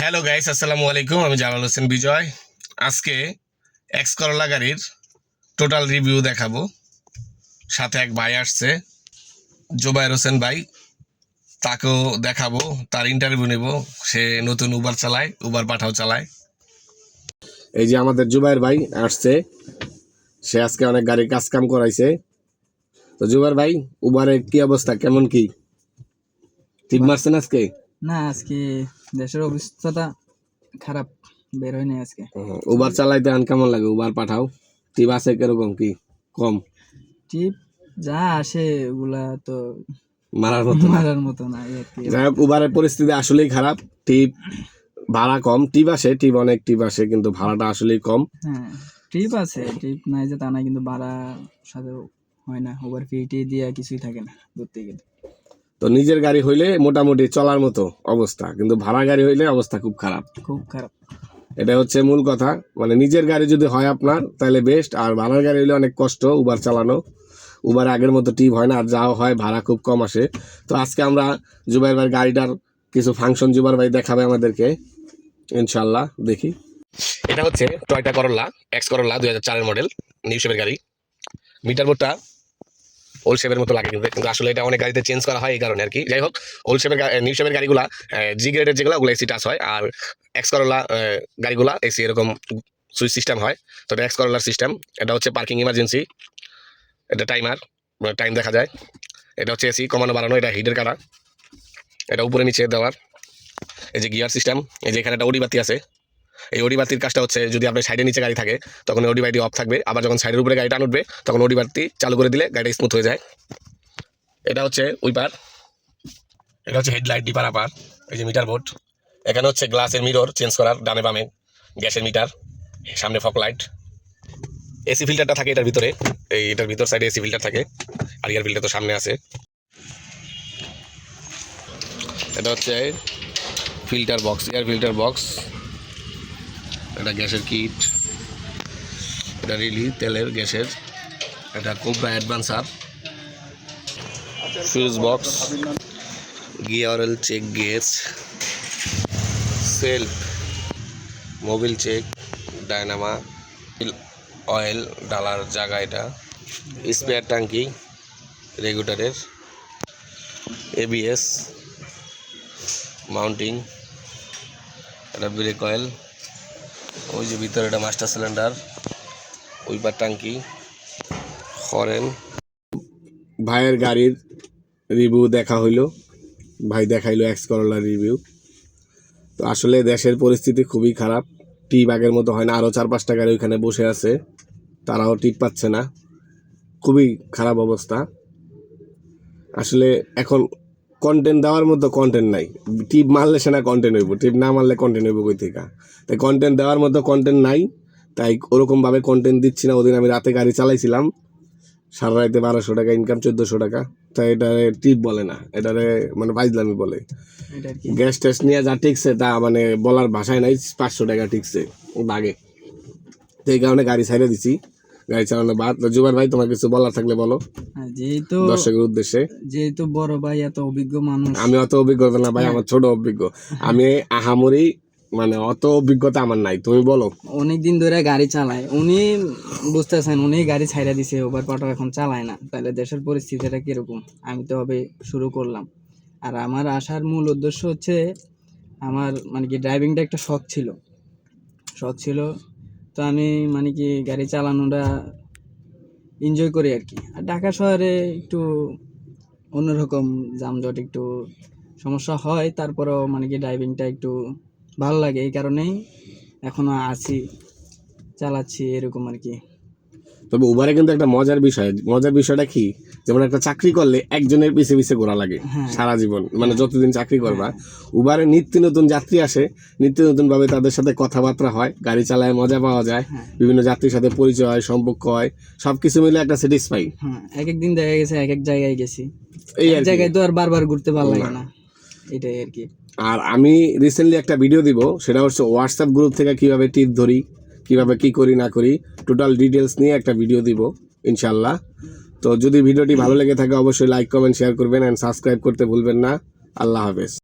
Hello guys আসসালামু আলাইকুম। আমি জালাল হোসেন বিজয়। আজকে এক্স করলা গাড়ির টোটাল রিভিউ দেখাবো। সাথে এক ভাই আসছে, জোবায়ের হোসেন ভাই। তাকেও দেখাবো, তার ইন্টারভিউ নেব। সে নতুন উবার চালায় উবার পাঠাও চালায়। এই যে আমাদের জুবাইর ভাই আসছে, সে আজকে অনেক গাড়ির কাজ কাম করাইছে। তো জুবাইর ভাই উবারের কি অবস্থা? কেমন কি? ঠিক মারছেন আজকে? না আজকে দেশের অবস্থাটা খারাপ বের হয়নি আজকে। উবার চালাইতে আন কেমন লাগে? উবার পাঠাও। টিপ আছে কীরকম কি? কম। টিপ যা আসে ওগুলা তো মারার মতো মারার মতো না যাই হোক উবারের পরিস্থিতি আসলেই খারাপ। টিপ ভাড়া কম। টিপ আসে টিপ অনেক টিপ আসে কিন্তু ভাড়াটা আসলেই কম। হ্যাঁ ট্রিপ আছে টিপ নাই যে তা নাই কিন্তু ভাড়া সাথে হয় না। ওভার ফিটি দিয়ে কিছুই থাকে না ঘুরতে গেলে তো নিজের গাড়ি হইলে মোটামুটি চলার মতো অবস্থা কিন্তু ভাড়া গাড়ি হইলে অবস্থা খুব খারাপ। খুব খারাপ। এটা হচ্ছে মূল কথা। মানে নিজের গাড়ি যদি হয় আপনার তাহলে বেস্ট আর ভাড়ার গাড়ি হইলে অনেক কষ্ট উবার চালানো। উবার আগের মতো টিপ হয় না আর যাও হয় ভাড়া খুব কম আসে। তো আজকে আমরা জুবাইর ভাই গাড়িটার কিছু ফাংশন জুবাইর ভাই দেখাবে আমাদেরকে ইনশাল্লাহ দেখি। এটা হচ্ছে টয়টা করল্লা এক্স করল্লা দুই হাজার চারের মডেল নিউশেপের গাড়ি। মিটার বোর্ডটা ওল্ড শেপের মতো লাগে কিন্তু আসলে এটা অনেক গাড়িতে চেঞ্জ করা হয় এই কারণে আর কি। যাই হোক ওল্ড শেপের নিউ শেপের গাড়িগুলা জি গ্রেডের যেগুলো ওগুলো এসি টাচ হয়। আর এক্স করলা গাড়িগুলা এসি এরকম সুইচ সিস্টেম হয়। তো এটা এক্স করলার সিস্টেম এটা হচ্ছে পার্কিং ইমার্জেন্সি এটা টাইমার টাইম দেখা যায়। এটা হচ্ছে এসি কমানো, বাড়ানো, এটা হিটের কাটা। এটা উপরে, নিচে দেওয়ার। এই যে গিয়ার সিস্টেম এই যে এখানে একটা ওডি বাতি আছে। এই ওডি বাতির কাজটা হচ্ছে যদি আপনার সাইডের নিচে গাড়ি থাকে, তখন ওডি বাতি অফ থাকবে। আবার যখন সাইডের উপরে গাড়িটা উঠবে, তখন ওডি বাতি চালু করে দিলে গাড়িটা স্মুথ হয়ে যায়। এটা হচ্ছে উইপার এটা হচ্ছে হেডলাইট ডিপার আপার এই যে মিটার বোর্ড এখানে হচ্ছে গ্লাসের মিরর চেঞ্জ করার, ডানে বামে গ্যাসের মিটার সামনে ফক লাইট এসি ফিল্টারটা থাকে এটার ভিতরে। এই এটার ভিতর সাইডে এসি ফিল্টার থাকে। আর ইয়ার ফিল্টার তো সামনে আছে। এটা হচ্ছে filter box air filter box এটা গ্যাসের কিট এটা রিলি, তেলের গ্যাসের এটা Cobra advancer, fuse box, gear oil check gauge, self, Mobil check, dynamo, oil ডালার জায়গা এটা, স্পেয়ার ট্যাঙ্কি, রেগুলেটরের এবিএস মাউন্টিং এটা ব্রেক অয়েল ওই যে ভিতরে এটা মাস্টার সিলিন্ডার উইপার ট্যাঙ্কি হরেন ভাইয়ের গাড়ির রিভিউ দেখা হইল। ভাই দেখাইলো এক্স করলার রিভিউ তো আসলে দেশের পরিস্থিতি খুবই খারাপ। টিপ আগের মতো হয় না। আরও চার পাঁচটা গাড়ি ওইখানে বসে আছে। তারাও টিপ পাচ্ছে না। খুবই খারাপ অবস্থা। আসলে এখন কন্টেন্ট দেওয়ার মতো কন্টেন্ট নাই। টিপ মারলে সে না কন্টেন্ট হইব টিপ না মারলে কন্টেন্ট হইব কই থেকে তাই কন্টেন্ট দেওয়ার মতো কন্টেন্ট নাই তাই ওরকমভাবে কন্টেন্ট দিচ্ছি না। ওদিন আমি রাতে গাড়ি চালাইছিলাম সারা রাতে বারোশো টাকা ইনকাম চোদ্দোশো টাকা। তাই এটারে টিপ বলে না এটারে মানে বাইজলামি বলে। গ্যাস ট্যাস নিয়ে যা ঠিকছে তা মানে বলার ভাষায় নাই পাঁচশো টাকা ঠিকছে দাগে তো এই কারণে গাড়ি ছাইড়ে দিছি। গাড়ি চালানো বাদ। জুবার ভাই তোমার কিছু বলার থাকলে বলো। হ্যাঁ, যেহেতু দর্শকের উদ্দেশ্যে। যেহেতু বড় ভাই এত অভিজ্ঞ মানুষ। আমি অত অভিজ্ঞতা না ভাই আমার ছোট অভিজ্ঞ। আমি আহামরি মানে অত অভিজ্ঞতা আমার নাই তুমি বলো। অনেক দিন ধরে গাড়ি চালায়। উনি বুঝতেছেন উনি গাড়ি ছাইড়া দিছে ওভার পাঠাও এখন চালায় না। তাহলে দেশের পরিস্থিতিটা কীরকম? আমি তো হবে শুরু করলাম। আর আমার আসার মূল উদ্দেশ্য হচ্ছে আমার মানে কি ড্রাইভিংটা একটা শখ ছিল। শখ ছিল তো আমি মানে কি গাড়ি চালানোটা এনজয় করি আর কি। আর ঢাকা শহরে একটু অন্যরকম যানজট, একটু সমস্যা হয়, তারপরেও মানে কি ড্রাইভিংটা একটু ভালো লাগে। এই কারণেই এখনও আছি, চালাচ্ছি এরকম আর কি। তবে উবারে কিন্তু একটা মজার বিষয় মজার বিষয়টা কি? যেমন একটা চাকরি করলে একজনের পিছে পিছে ঘোরা লাগে হ্যাঁ। সারা জীবন মানে যতদিন চাকরি করবা। উবারে নিত্য নতুন যাত্রী আসে নিত্য নতুন ভাবে তাদের সাথে কথাবার্তা হয় গাড়ি চালায় মজা পাওয়া যায় হ্যাঁ। বিভিন্ন যাত্রীর সাথে পরিচয় হয় সম্পর্ক হয় সবকিছু মিলে একটা স্যাটিসফাই হ্যাঁ এক এক দিন দেখা গেছে এক এক জায়গায় গেছি। এই এক জায়গায় তো আর বারবার ঘুরতে ভালো লাগে না। এটাই আর কি। আর আমি রিসেন্টলি একটা ভিডিও দিব সেটা হচ্ছে হোয়াটসঅ্যাপ গ্রুপ থেকে কীভাবে টিপ ধরি কীভাবে কি করি, না করি টোটাল ডিটেলস নিয়ে একটা ভিডিও দিব ইনশাল্লাহ তো যদি ভিডিওটি ভালো লেগে থাকে, অবশ্যই লাইক কমেন্ট শেয়ার করবেন অ্যান্ড সাবস্ক্রাইব করতে ভুলবেন না। আল্লাহ হাফেজ।